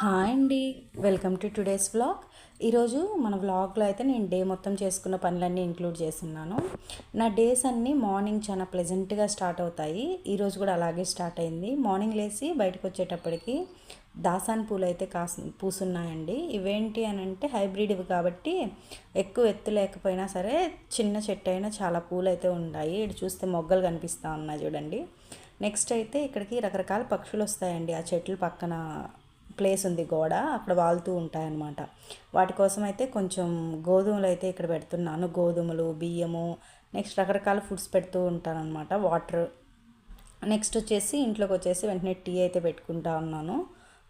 Hi అండి. Welcome to today's vlog. ఈరోజు మన వ్లాగ్లో అయితే నేను డే మొత్తం చేసుకున్న పనులన్నీ ఇంక్లూడ్ చేస్తున్నాను. నా డేస్ అన్నీ మార్నింగ్ చాలా ప్లెజెంట్గా స్టార్ట్ అవుతాయి. ఈరోజు కూడా అలాగే స్టార్ట్ అయింది. మార్నింగ్ లేచి బయటకు వచ్చేటప్పటికి దాసాన్ పూలు అయితే కాసు పూసున్నాయండి. ఇవేంటి అని అంటే హైబ్రిడ్ ఇవి కాబట్టి ఎక్కువ ఎత్తు లేకపోయినా సరే చిన్న చెట్టు అయినా చాలా పూలు అయితే ఉన్నాయి ఇటు చూస్తే మొగ్గలు కనిపిస్తూ ఉన్నాయి చూడండి. నెక్స్ట్ అయితే ఇక్కడికి రకరకాల పక్షులు వస్తాయండి. ఆ చెట్ల పక్కన ప్లేస్ ఉంది గోడ అక్కడ వాళ్తూ ఉంటాయన్నమాట. వాటి కోసం అయితే కొంచెం గోధుమలు అయితే ఇక్కడ పెడుతున్నాను. గోధుమలు బియ్యము నెక్స్ట్ రకరకాల ఫుడ్స్ పెడుతూ ఉంటానన్నమాట. వాటర్. నెక్స్ట్ వచ్చేసి ఇంట్లోకి వచ్చేసి వెంటనే టీ అయితే పెట్టుకుంటా ఉన్నాను.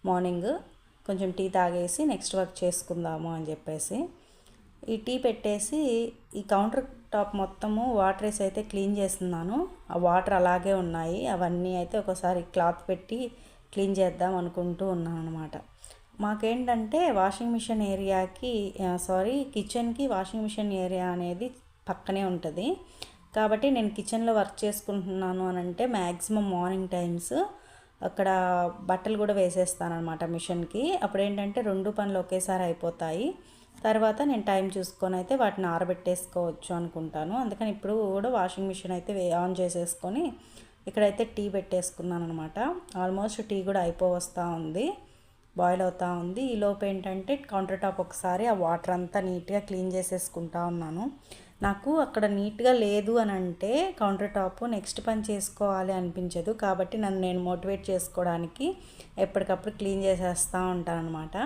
మార్నింగ్ కొంచెం టీ తాగేసి నెక్స్ట్ వర్క్ చేసుకుందాము అని చెప్పేసి. ఈ టీ పెట్టేసి ఈ కౌంటర్ టాప్ మొత్తము వాటర్ వేసి అయితే క్లీన్ చేస్తున్నాను. ఆ వాటర్ అలాగే ఉన్నాయి. అవన్నీ అయితే ఒకసారి క్లాత్ పెట్టి క్లీన్ చేద్దాం అనుకుంటూ ఉన్నాను అనమాట మాకేంటంటే వాషింగ్ మిషన్ ఏరియాకి సారీ కిచెన్కి వాషింగ్ మిషన్ ఏరియా అనేది పక్కనే ఉంటుంది. కాబట్టి నేను కిచెన్లో వర్క్ చేసుకుంటున్నాను అని అంటే మ్యాక్సిమం మార్నింగ్ టైమ్స్ అక్కడ బట్టలు కూడా వేసేస్తాను అనమాట మిషన్కి అప్పుడు ఏంటంటే రెండు పనులు ఒకేసారి అయిపోతాయి. తర్వాత నేను టైం చూసుకొని అయితే వాటిని ఆరబెట్టేసుకోవచ్చు అనుకుంటాను. అందుకని ఇప్పుడు కూడా వాషింగ్ మిషన్ అయితే ఆన్ చేసేసుకొని ఇక్కడైతే టీ పెట్టేసుకున్నాను అనమాట ఆల్మోస్ట్ టీ కూడా అయిపోవస్తూ ఉంది. బాయిల్ అవుతూ ఉంది. ఈ లోపు ఏంటంటే కౌంటర్ టాప్ ఒకసారి ఆ వాటర్ అంతా నీట్గా క్లీన్ చేసేసుకుంటా ఉన్నాను. నాకు అక్కడ నీట్గా లేదు అని అంటే కౌంటర్ టాప్ నెక్స్ట్ పని చేసుకోవాలి అనిపించదు. కాబట్టి నన్ను నేను మోటివేట్ చేసుకోవడానికి ఎప్పటికప్పుడు క్లీన్ చేసేస్తూ ఉంటాను అనమాట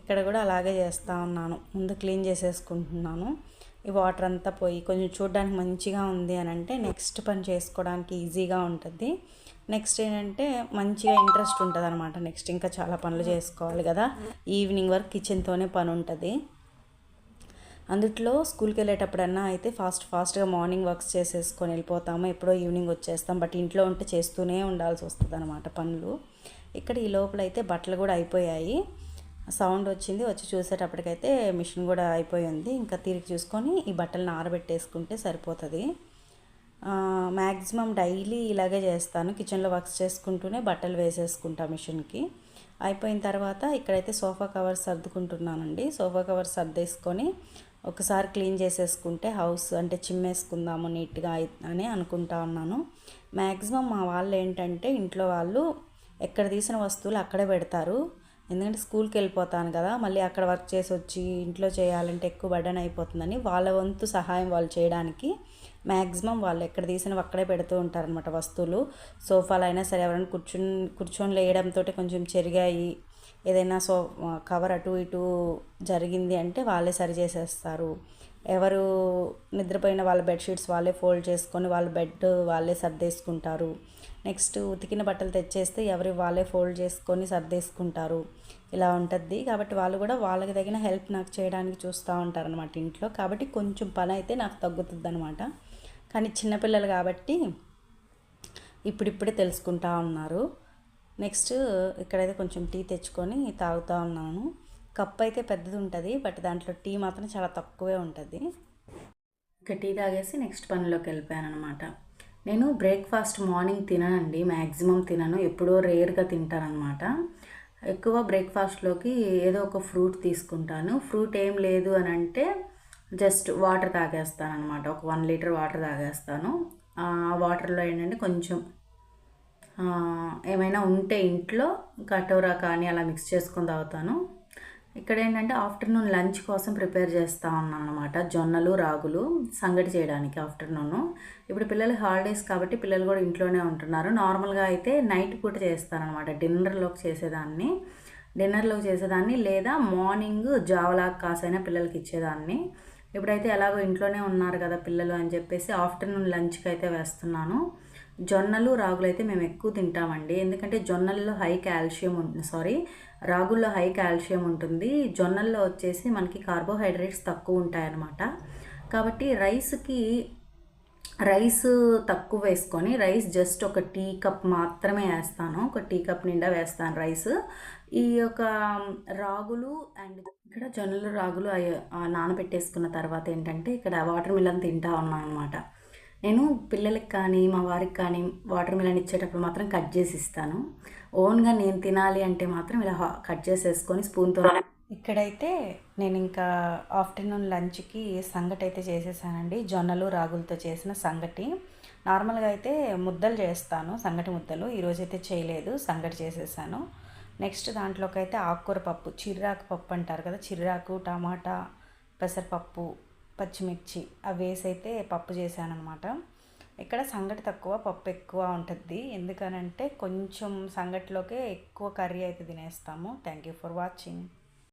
ఇక్కడ కూడా అలాగే చేస్తూ ఉన్నాను. ముందు క్లీన్ చేసేసుకుంటున్నాను. ఈ వాటర్ అంతా పోయి కొంచెం చూడడానికి మంచిగా ఉంది అని అంటే నెక్స్ట్ పని చేసుకోవడానికి ఈజీగా ఉంటుంది. నెక్స్ట్ ఏంటంటే మంచిగా ఇంట్రెస్ట్ ఉంటుంది అనమాట నెక్స్ట్ ఇంకా చాలా పనులు చేసుకోవాలి కదా. ఈవినింగ్ వరకు కిచెన్తోనే పని ఉంటుంది. అందుట్లో స్కూల్కి వెళ్ళేటప్పుడన్నా అయితే ఫాస్ట్ ఫాస్ట్గా మార్నింగ్ వర్క్స్ చేసేసుకొని వెళ్ళిపోతాము. ఎప్పుడో ఈవినింగ్ వచ్చేస్తాం. బట్ ఇంట్లో ఉంటే చేస్తూనే ఉండాల్సి వస్తుంది అనమాట పనులు. ఇక్కడ ఈ లోపల అయితే బట్టలు కూడా అయిపోయాయి. సౌండ్ వచ్చింది వచ్చి చూసేటప్పటికైతే మిషన్ కూడా అయిపోయింది. ఇంకా తిరిగి చూసుకొని ఈ బట్టలను ఆరబెట్టేసుకుంటే సరిపోతుంది. మ్యాక్సిమం డైలీ ఇలాగే చేస్తాను. కిచెన్లో వర్క్స్ చేసుకుంటూనే బట్టలు వేసేసుకుంటా మిషన్కి. అయిపోయిన తర్వాత ఇక్కడైతే సోఫా కవర్స్ సర్దుకుంటున్నానండి. సోఫా కవర్స్ సర్దేసుకొని ఒకసారి క్లీన్ చేసేసుకుంటే హౌస్ అంటే చిమ్మేసుకుందాము నీట్గా అని అనుకుంటా ఉన్నాను. మ్యాక్సిమం మా వాళ్ళు ఏంటంటే ఇంట్లో వాళ్ళు ఎక్కడ తీసిన వస్తువులు అక్కడే పెడతారు. ఎందుకంటే స్కూల్కి వెళ్ళిపోతాను కదా మళ్ళీ అక్కడ వర్క్ చేసి వచ్చి ఇంట్లో చేయాలంటే ఎక్కువ బర్డన్ అయిపోతుందని వాళ్ళ వంతు సహాయం వాళ్ళు చేయడానికి మ్యాక్సిమం వాళ్ళు ఎక్కడ తీసినవి అక్కడే పెడుతూ ఉంటారనమాట వస్తువులు. సోఫాలు అయినా సరే ఎవరైనా కూర్చుని కూర్చొని లేయడంతో కొంచెం చెరిగాయి. ఏదైనా సో కవర్ అటు ఇటు జరిగింది అంటే వాళ్ళే సరి చేసేస్తారు. ఎవరు నిద్రపోయిన వాళ్ళ బెడ్షీట్స్ వాళ్ళే ఫోల్డ్ చేసుకొని వాళ్ళ బెడ్ వాళ్ళే సర్దేసుకుంటారు. నెక్స్ట్ ఉతికిన బట్టలు తెచ్చేస్తే ఎవరి వాళ్ళే ఫోల్డ్ చేసుకొని సర్దేసుకుంటారు. ఇలా ఉంటుంది. కాబట్టి వాళ్ళు కూడా వాళ్ళకి తగిన హెల్ప్ నాకు చేయడానికి చూస్తూ ఉంటారనమాట ఇంట్లో. కాబట్టి కొంచెం పని అయితే నాకు తగ్గుతుంది అనమాట కానీ చిన్నపిల్లలు కాబట్టి ఇప్పుడిప్పుడే తెలుసుకుంటా ఉన్నారు. నెక్స్ట్ ఇక్కడైతే కొంచెం టీ తెచ్చుకొని తాగుతూ ఉన్నాను. కప్ అయితే పెద్దది ఉంటుంది బట్ దాంట్లో టీ మాత్రం చాలా తక్కువే ఉంటుంది. ఇక టీ తాగేసి నెక్స్ట్ పనిలోకి వెళ్ళిపోయాను అనమాట నేను బ్రేక్ఫాస్ట్ మార్నింగ్ తిననండి మ్యాక్సిమం తినను ఎప్పుడో రేర్గా తింటానమాట ఎక్కువ బ్రేక్ఫాస్ట్లోకి ఏదో ఒక ఫ్రూట్ తీసుకుంటాను. ఫ్రూట్ ఏం లేదు అని అంటే జస్ట్ వాటర్ తాగేస్తాను అనమాట ఒక వన్ లీటర్ వాటర్ తాగేస్తాను. ఆ వాటర్లో ఏంటంటే కొంచెం ఏమైనా ఉంటే ఇంట్లో కటోరా కానీ అలా మిక్స్ చేసుకొని తాగుతాను. ఇక్కడ ఏంటంటే ఆఫ్టర్నూన్ లంచ్ కోసం ప్రిపేర్ చేస్తూ ఉన్నాను అనమాట జొన్నలు రాగులు సంగటి చేయడానికి ఆఫ్టర్నూన్. ఇప్పుడు పిల్లలు హాలిడేస్ కాబట్టి పిల్లలు కూడా ఇంట్లోనే ఉంటున్నారు. నార్మల్గా అయితే నైట్ పూట చేస్తారనమాట డిన్నర్లోకి చేసేదాన్ని. డిన్నర్లోకి చేసేదాన్ని లేదా మార్నింగ్ జావలాగా కాసైనా పిల్లలకి ఇచ్చేదాన్ని. ఇప్పుడైతే ఎలాగో ఇంట్లోనే ఉన్నారు కదా పిల్లలు అని చెప్పేసి ఆఫ్టర్నూన్ లంచ్కి అయితే వేస్తున్నాను. జొన్నలు రాగులు అయితే మేము ఎక్కువ తింటామండి. ఎందుకంటే జొన్నల్లో హై కాల్షియం ఉంటుంది సారీ రాగుల్లో హై కాల్షియం ఉంటుంది. జొన్నల్లో వచ్చేసి మనకి కార్బోహైడ్రేట్స్ తక్కువ ఉంటాయన్నమాట. కాబట్టి రైస్కి రైస్ తక్కువ వేసుకొని రైస్ జస్ట్ ఒక టీ కప్ మాత్రమే వేస్తాను. ఒక టీ కప్ నిండా వేస్తాను రైస్. ఈ యొక్క రాగులు అండ్ ఇక్కడ జొన్నలు రాగులు నానబెట్టేసుకున్న తర్వాత ఏంటంటే ఇక్కడ వాటర్ మిలన్ తింటా ఉన్నాను అనమాట నేను పిల్లలకి కానీ మా వారికి కానీ వాటర్ మిలన్ ఇచ్చేటప్పుడు మాత్రం కట్ చేసి ఇస్తాను. ఓన్గా నేను తినాలి అంటే మాత్రం ఇలా కట్ చేసేసుకొని స్పూన్తో ఇక్కడైతే నేను ఇంకా ఆఫ్టర్నూన్ లంచ్కి సంగటి అయితే చేసేసానండి. జొన్నలు రాగులతో చేసిన సంగటి. నార్మల్గా అయితే ముద్దలు చేస్తాను సంగటి ముద్దలు. ఈరోజు అయితే చేయలేదు సంగటి చేసేసాను. నెక్స్ట్ దాంట్లోకి అయితే ఆకుకూర పప్పు చిర్రాకు పప్పు అంటారు కదా చిర్రాకు టమాటా పెసరపప్పు పచ్చిమిర్చి అవి వేసైతే అయితే పప్పు చేశాను అనమాట ఇక్కడ సంగటి తక్కువ పప్పు ఎక్కువ ఉంటుంది. ఎందుకనంటే కొంచెం సంగటిలోకే ఎక్కువ కర్రీ అయితే తినేస్తాము. Thank you for watching